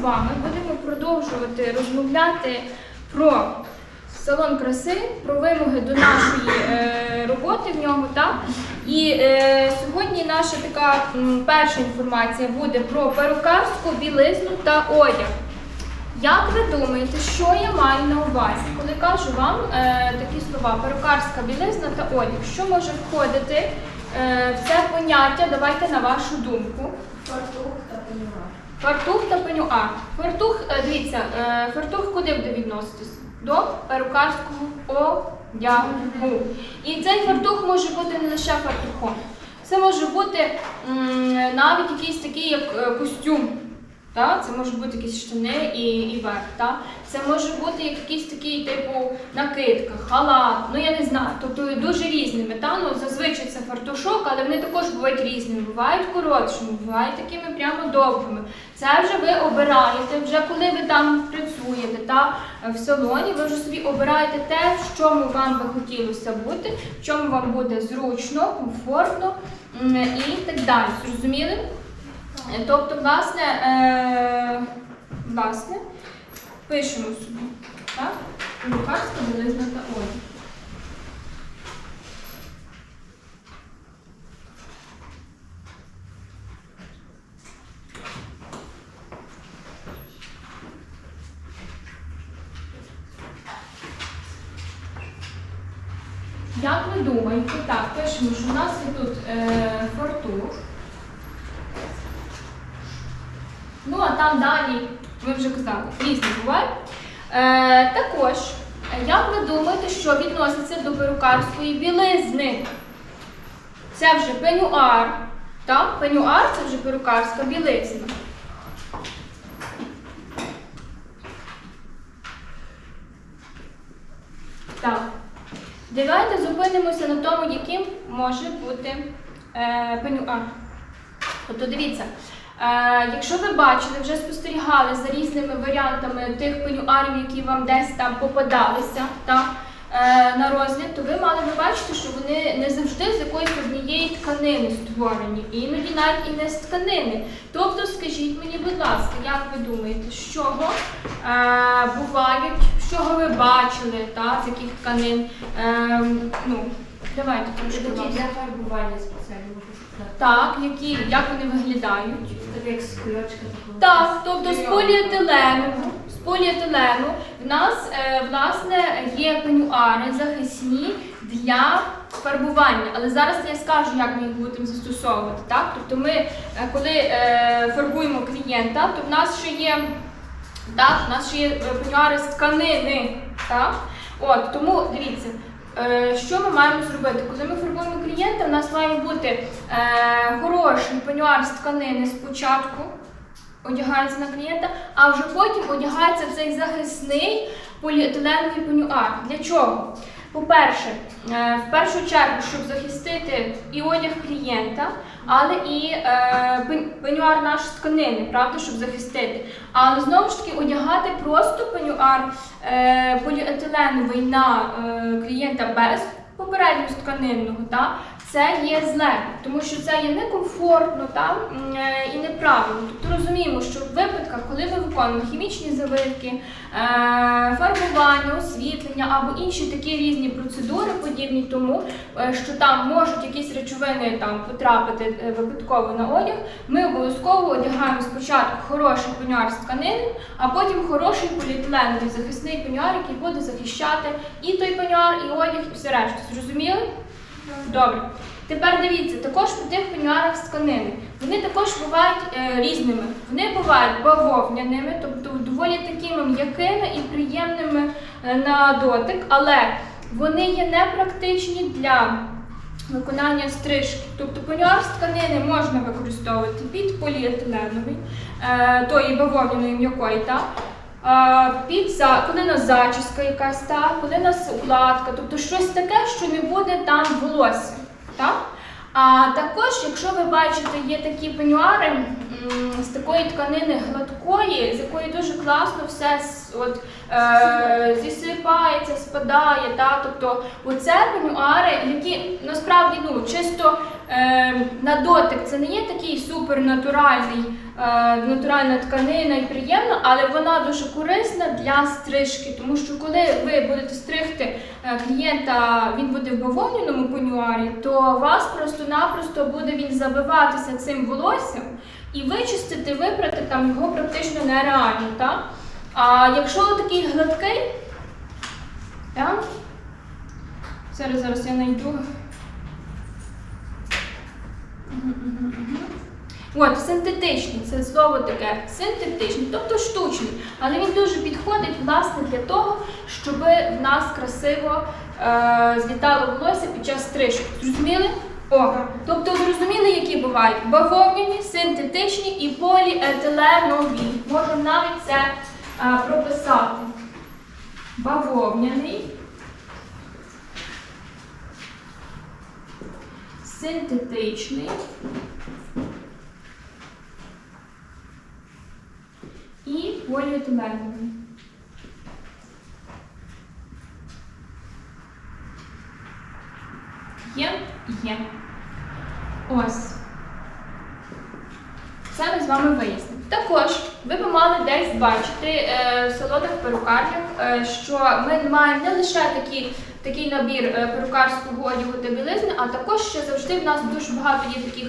з вами будемо продовжувати розмовляти про салон краси, про вимоги до нашої е, роботи в ньому. Так? І е, сьогодні наша така м, перша інформація буде про перукарську білизну та одяг. Як ви думаєте, що я маю на увазі, коли кажу вам е, такі слова перукарська білизна та одяг? Що може входити е, це поняття? Давайте на вашу думку. Фартух та пенюар. Фартух та пенюа. Фартух, е, дивіться, е, фартух куди буде відноситись? До перукарського одягу. І цей фартух може бути не лише фартухом. Це може бути навіть якийсь такий, як е, костюм. Це можуть бути якісь штани і, верх. Це може бути якийсь такий, типу, накидка, халат, ну я не знаю. Тобто дуже різними. Та? Ну, зазвичай це фартушок, але вони також бувають різними. Бувають коротшими, бувають такими прямо довгими. Це вже ви обираєте, вже коли ви там працюєте та, в салоні, ви вже собі обираєте те, в чому вам би хотілося бути, в чому вам буде зручно, комфортно і так далі. Зрозуміли? Тобто, власне, е, власне, пишемо собі, так? Лукарська білизна та одяг. Як ви думаєте, так, пишемо, що у нас є тут е, фартух. Ну, а там далі, ви вже казали, різні бувають. Е, також, як ви думаєте, що відноситься до перукарської білизни? Це вже пенюар. Так? Пенюар це вже перукарська білизна. Так. Давайте зупинимося на тому, яким може бути е, пенюар. Тобто дивіться, якщо ви бачили, вже спостерігали за різними варіантами тих пенюарів, які вам десь там попадалися та, е, на розгляд, то ви мали би бачити, що вони не завжди з якоїсь однієї тканини створені, іноді навіть і не з тканини. Тобто, скажіть мені, будь ласка, як ви думаєте, з чого е, бувають, з чого ви бачили, та, з яких тканин? Е, ну, давайте трошки. Такі вам. для фарбування спеціально. Так, які, як вони виглядають? Так як скульочка такого. Так, тобто з поліетилену. З поліетилену в нас е, власне є пенюари захисні для фарбування. Але зараз я скажу, як ми їх будемо застосовувати. Так? Тобто ми, е, коли е, фарбуємо клієнта, то в нас ще є, так, в нас ще є е, пенюари з тканини. Так? От, тому дивіться. Е, Що ми маємо зробити? Коли ми фарбуємо клієнта, в нас має бути е, хороший пенюар з тканини спочатку, одягається на клієнта, а вже потім одягається цей захисний поліетиленовий пенюар. Для чого? По-перше, е, в першу чергу, щоб захистити і одяг клієнта, але і е, пенюар наш тканини, правда, щоб захистити. Але знову ж таки одягати просто пенюар е, поліетиленовий на клієнта без попередньо тканинного, це є зле, тому що це є некомфортно та, е, і неправильно. Тобто розуміємо, що в випадках, коли ми виконуємо хімічні завивки, е, фарбування, освітлення або інші такі різні процедури, подібні тому, е, що там можуть якісь речовини там потрапити випадково на одяг, ми обов'язково одягаємо спочатку хороший пенюар з тканини, а потім хороший поліетиленовий захисний пенюар, який буде захищати і той пенюар, і одяг, і все решта. Зрозуміли? Добре. Тепер дивіться, також по тих пенюарах з тканини. Вони також бувають е, різними. Вони бувають бавовняними, тобто доволі такими м'якими і приємними е, на дотик, але вони є непрактичні для виконання стрижки. Тобто пенюар з тканини можна використовувати під поліетиленовий, е, тої бавовняної м'якої, під за, коли нас зачіска якась, так, коли нас укладка, тобто щось таке, що не буде там волосся. Так? А також, якщо ви бачите, є такі пенюари з такої тканини гладкої, з якої дуже класно все от, е, зісипається, спадає. Та? Тобто оце пенюари, які насправді. ну, чисто е, на дотик це не є такий супернатуральний, е, натуральна тканина і приємна, але вона дуже корисна для стрижки. Тому що коли ви будете стригти е, клієнта, він буде в бавовняному пенюарі, то вас просто-напросто буде він забиватися цим волоссям і вичистити, випрати там його практично нереально. Так? А якщо такий гладкий, так? Зараз, зараз я знайду. От, синтетичний, це слово таке, синтетичний, тобто штучний. Але він дуже підходить власне для того, щоб в нас красиво е, злітало волосся під час стрижки. Зрозуміли? О, тобто зрозуміли, які бувають бавовняні, синтетичні і поліетиленові. Можемо навіть це е, прописати. Бавовняний. Синтетичний. І поліетиленовий. Є? Є. Ось. Це ми з вами вияснимо. Також ви б мали десь бачити е, в салонах перукарнях, е, що ми маємо не лише такі, такий набір е, перукарського одягу та білизни, а також ще завжди в нас дуже багато є таких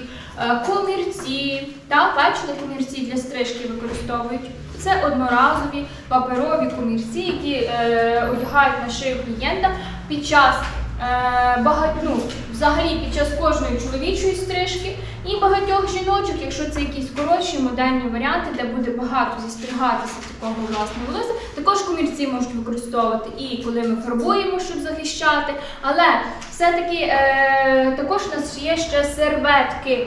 комірців. Та, бачили, комірці для стрижки використовують. Це одноразові паперові комірці, які е, одягають на шию клієнта під час е, багать, ну, взагалі під час кожної чоловічої стрижки і багатьох жіночок, якщо це якісь коротші модельні варіанти, де буде багато зістригатися такого власного волосся, також комірці можуть використовувати і коли ми фарбуємо, щоб захищати. Але все-таки е, також у нас є ще серветки.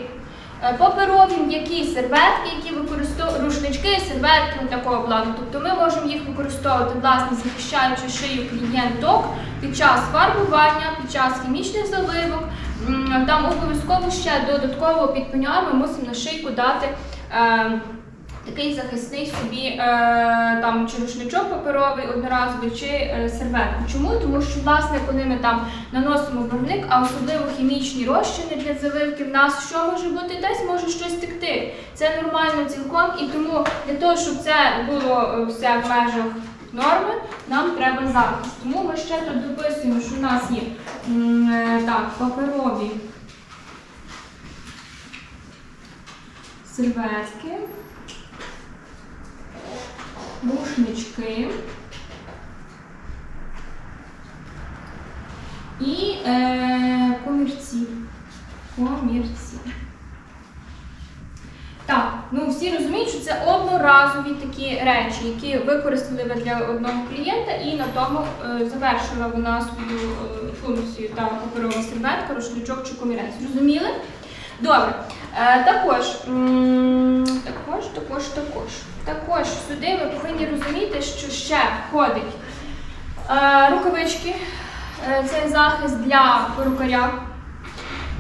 Е, Паперові м'які серветки, які використовують рушнички, серветки такого плану. Тобто ми можемо їх використовувати, власне, захищаючи шию клієнток під час фарбування, під час хімічних заливок. Там обов'язково ще додатково під пеньюар ми мусимо на шийку дати. Такий захисний собі е, там чи паперовий одноразовий, чи е, серветку. Чому? Тому що власне, коли ми там наносимо барвник, а особливо хімічні розчини для заливки, в нас що може бути десь може щось текти. Це нормально цілком, і тому для того, щоб це було е, все в межах норми, нам треба захист. Тому ми ще тут дописуємо, що в нас є так, паперові серветки рушнички і е, комірці. Комірці. Так, ну всі розуміють, що це одноразові такі речі, які використали ви для одного клієнта, і на тому е, завершила вона свою е, функцію та паперова серветка, рушничок чи комірець. Зрозуміли? Добре. Е, також, також, також, також. Також сюди ви повинні розуміти, що ще входить е, рукавички, е, це захист для перукаря.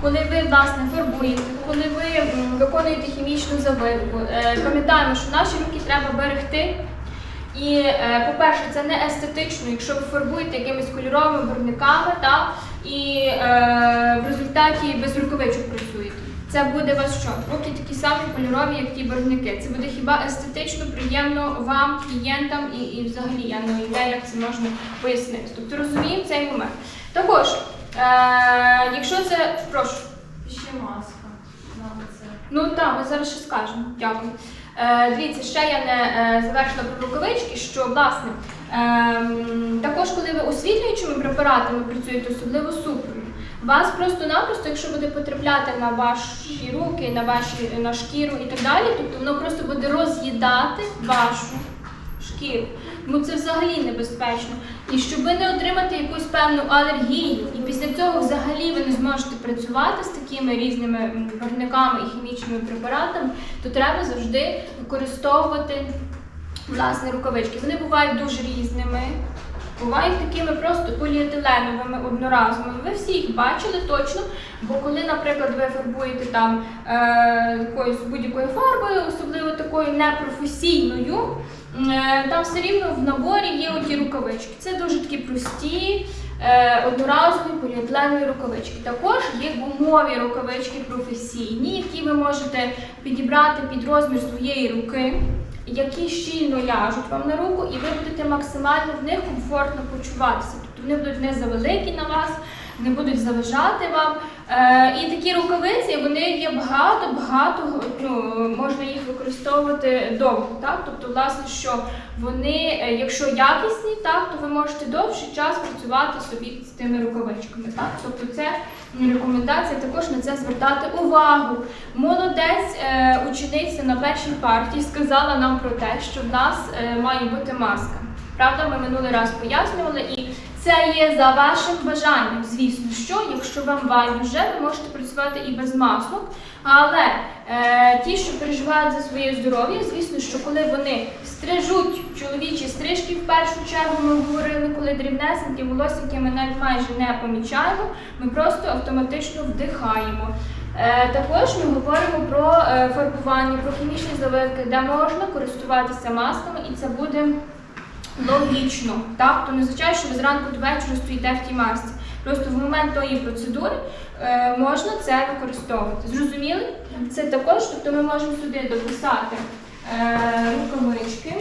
Коли ви власне фарбуєте, коли ви виконуєте хімічну заливку, е, пам'ятаємо, що наші руки треба берегти. І, по-перше, це не естетично, якщо ви фарбуєте якимись кольоровими барвниками, та, і в результаті без рукавичок працюєте. Це буде у вас що? Руки такі самі кольорові, як ті барвники. Це буде хіба естетично, приємно вам, клієнтам і, і взагалі я не уявляю, як це можна пояснити. Тобто розуміємо цей момент. Також, е, якщо це. Прошу. Ще маска. Ну так, ми зараз ще скажемо. Дякую. Е, дивіться, ще я не е, завершила про рукавички, що власне ем, також, коли ви освітлюючими препаратами працюєте, особливо супрою, вас просто-напросто, якщо буде потрапляти на ваші руки, на ваші на шкіру і так далі, тобто воно просто буде роз'їдати вашу шкіру. Тому це взагалі небезпечно. І щоб не отримати якусь певну алергію, і після цього взагалі ви не зможете працювати з такими різними м, і хімічними препаратами, то треба завжди використовувати власне рукавички. Вони бувають дуже різними. Бувають такими просто поліетиленовими одноразовими. Ви всі їх бачили точно, бо коли, наприклад, ви фарбуєте там е, якоюсь будь-якою фарбою, особливо такою непрофесійною, е, там все рівно в наборі є оті рукавички. Це дуже такі прості, е, одноразові поліетиленові рукавички. Також є гумові рукавички професійні, які ви можете підібрати під розмір своєї руки, які щільно ляжуть вам на руку, і ви будете максимально в них комфортно почуватися. Тобто вони будуть не завеликі на вас, не будуть заважати вам. Е, і такі рукавиці вони є багато, багато, ну, можна їх використовувати довго. Так? Тобто, власне, що вони, е, якщо якісні, так, то ви можете довший час працювати собі з тими рукавичками. Так? Тобто це рекомендація також на це звертати увагу. Молодець, е, учениця на першій партії сказала нам про те, що в нас має бути маска. Правда, ми минулий раз пояснювали, і це є за вашим бажанням. Звісно, що якщо вам байдуже, ви можете працювати і без масок. Але е, ті, що переживають за своє здоров'я, звісно, що коли вони стрижуть чоловічі стрижки, в першу чергу ми говорили, коли дрібнесенькі волосики ми навіть майже не помічаємо, ми просто автоматично вдихаємо. Е, також ми говоримо про е, фарбування, про хімічні заливки, де можна користуватися масками, і це буде логічно. Так? То не означає, що ви зранку до вечора стоїте в тій масці. Просто в момент тої процедури е, можна це використовувати. Зрозуміли? Це також, тобто ми можемо сюди дописати е, рукавички.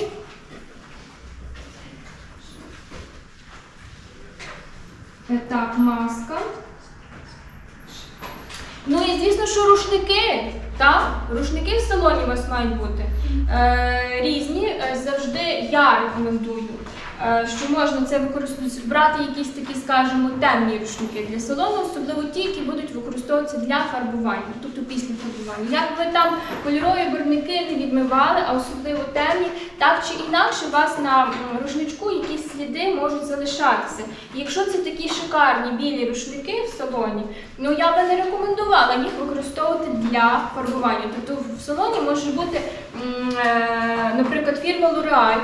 Е, Так, маска. Ну і звісно, що рушники. Так? Рушники в салоні у вас мають бути е, різні. Е, Завжди я рекомендую, е, що можна це використовувати, брати якісь такі, скажімо, темні рушники для салону, особливо ті, які будуть використовуватися для фарбування, тобто після фарбування. Як ви там кольорові барвники не відмивали, а особливо темні, так чи інакше у вас на рушничку якісь сліди можуть залишатися. І якщо це такі шикарні білі рушники в салоні, ну я би не рекомендувала їх використовувати для фарбування. Тобто в салоні може бути, е, наприклад, фірма L'Oreal.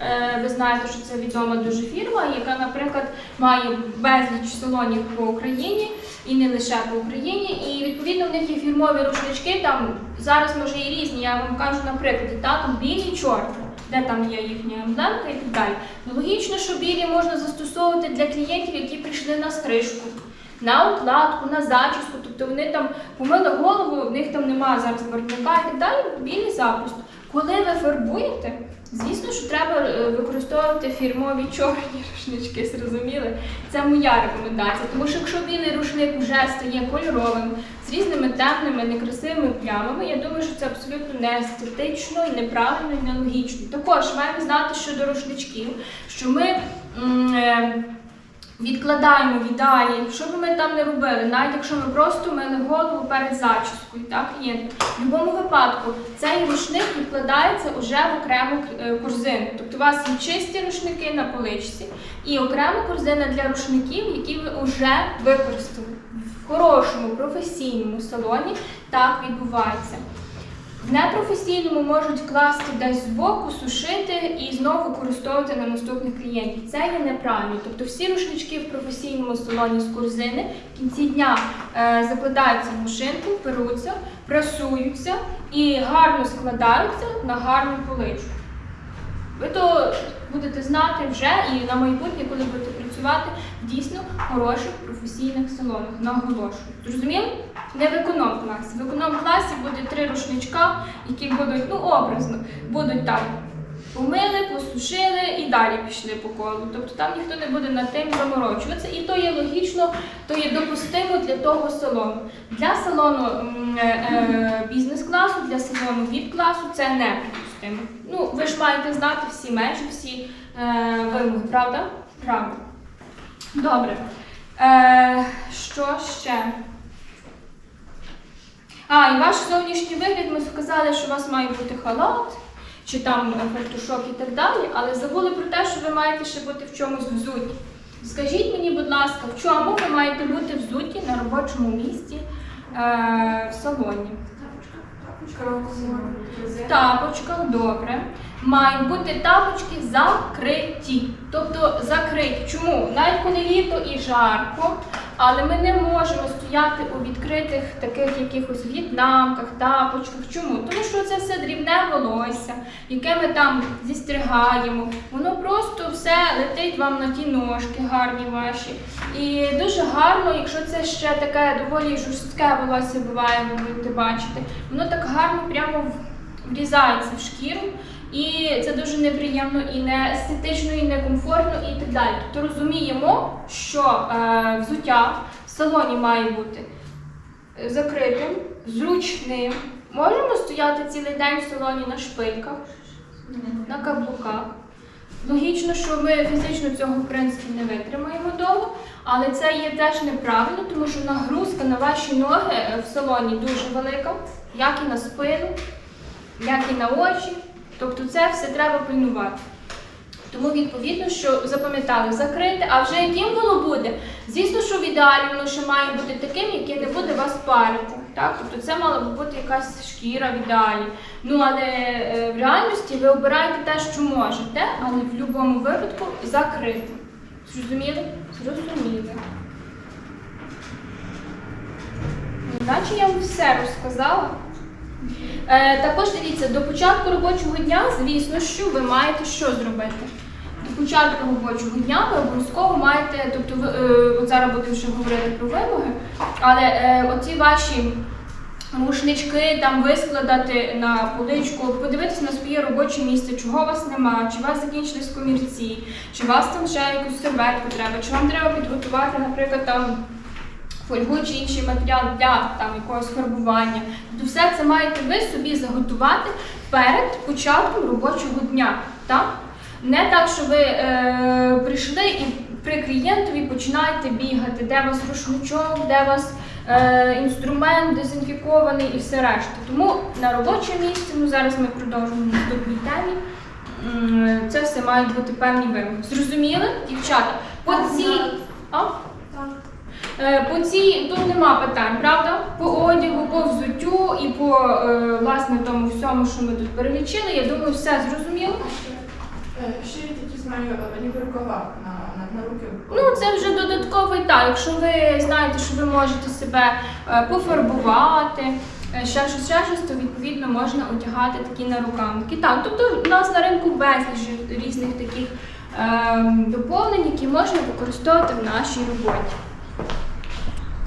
Е, Ви знаєте, що це відома дуже фірма, яка, наприклад, має безліч салонів по Україні і не лише по Україні. І відповідно в них є фірмові рушнички. Там зараз може і різні. Я вам кажу на прикладі, та там білі, чорні, де там є їхня емблемка і так далі. Ну, логічно, що білі можна застосовувати для клієнтів, які прийшли на стрижку. На укладку, на зачіску, тобто вони там помили голову, в них там немає зараз барвника і так далі, білі запросто. Коли ви фарбуєте, звісно, що треба е, використовувати фірмові чорні рушнички, зрозуміли? Це моя рекомендація. Тому що якщо білий рушник вже стає кольоровим, з різними темними, некрасивими плямами, я думаю, що це абсолютно не естетично і неправильно, і нелогічно. Також маємо знати щодо рушничків, що ми. м, е, Відкладаємо в ідеалі, що би ми там не робили, навіть якщо ми просто мили голову перед зачіскою, так, клієнту. В будь-якому випадку цей рушник відкладається вже в окрему е, корзину. Тобто у вас є чисті рушники на поличці і окрема корзина для рушників, які ви вже використали. В хорошому професійному салоні так відбувається. Непрофесійному можуть класти десь збоку, сушити і знову використовувати на наступних клієнтів. Це є неправильно. Тобто всі рушнички в професійному салоні з корзини в кінці дня е, закладаються в машинку, перуться, прасуються і гарно складаються на гарну поличку. Ви то будете знати вже і на майбутнє, коли будете працювати в дійсно хороших професійних салонах. Наголошую. Зрозуміли? Не в економ класі. В економ класі буде три рушничка, які будуть, ну образно, будуть там помили, посушили і далі пішли по колу. Тобто там ніхто не буде над тим заморочуватися. І то є логічно, то є допустимо для того салону. Для салону е, е, бізнес-класу, для салону VIP-класу це не припустимо. Ну, ви ж маєте знати всі межі, всі е, вимоги, правда? Правда. Добре. Е, що ще? А, і ваш зовнішній вигляд, ми сказали, що у вас має бути халат, чи там е, фартушок і так далі, але забули про те, що ви маєте ще бути в чомусь взуті. Скажіть мені, будь ласка, в чому ви маєте бути взуті на робочому місці е, в салоні? В тапочках, добре. Мають бути тапочки закриті. Тобто закриті. Чому? Навіть коли літо і жарко, але ми не можемо стояти у відкритих таких якихось в'єтнамках, тапочках. Чому? Тому що це все дрібне волосся, яке ми там зістригаємо. Воно просто все летить вам на ті ножки гарні ваші. І дуже гарно, якщо це ще таке доволі жорстке волосся буває, ви будете бачити, воно так гарно прямо врізається в шкіру. І це дуже неприємно і не естетично, і не комфортно, і так далі. Тобто розуміємо, що е, взуття в салоні має бути закритим, зручним. Можемо стояти цілий день в салоні на шпильках, на каблуках. Логічно, що ми фізично цього в принципі не витримаємо довго, але це є теж неправильно, тому що нагрузка на ваші ноги е, в салоні дуже велика, як і на спину, як і на очі. Тобто це все треба пильнувати. Тому відповідно, що запам'ятали закрити, а вже яким воно буде? Звісно, що в ідеалі воно ще має бути таким, яке не буде вас парити. Так? Тобто це мала би бути якась шкіра в ідеалі. Ну але е, в реальності ви обираєте те, що можете, але в будь-якому випадку закрити. Зрозуміли? Зрозуміли. Наче я вам все розказала. Е, також дивіться, до початку робочого дня, звісно, що ви маєте що зробити. До початку робочого дня ви обов'язково маєте, тобто ви, е, от зараз будемо ще говорити про вимоги, але е, оці ваші рушнички там вискладати на поличку, подивитися на своє робоче місце, чого вас нема, чи вас закінчились комірці, чи вас там ще якусь серветку треба, чи вам треба підготувати, наприклад, там фольгу чи інший матеріал для там якогось фарбування. Тобто все це маєте ви собі заготувати перед початком робочого дня. Так? Не так, що ви е, прийшли і при клієнтові починаєте бігати, де у вас рушничок, де у вас е, інструмент дезінфікований і все решта. Тому на робоче місце, ну зараз ми продовжимо наступній темі. Це все мають бути певні вимоги. Зрозуміли, дівчата? По цій. Е, цій тут нема питань, правда? По одягу, по взуттю і по е, власне тому всьому, що ми тут перелічили. Я думаю, все зрозуміло. Е, Ще є такі знаю, ніби на, на, на руки. Ну, це вже додатковий так. Якщо ви знаєте, що ви можете себе е, пофарбувати, е, ще щось, ще щось, то відповідно можна одягати такі нарукавники. Так, тобто у нас на ринку безліч різних таких ем, доповнень, які можна використовувати в нашій роботі.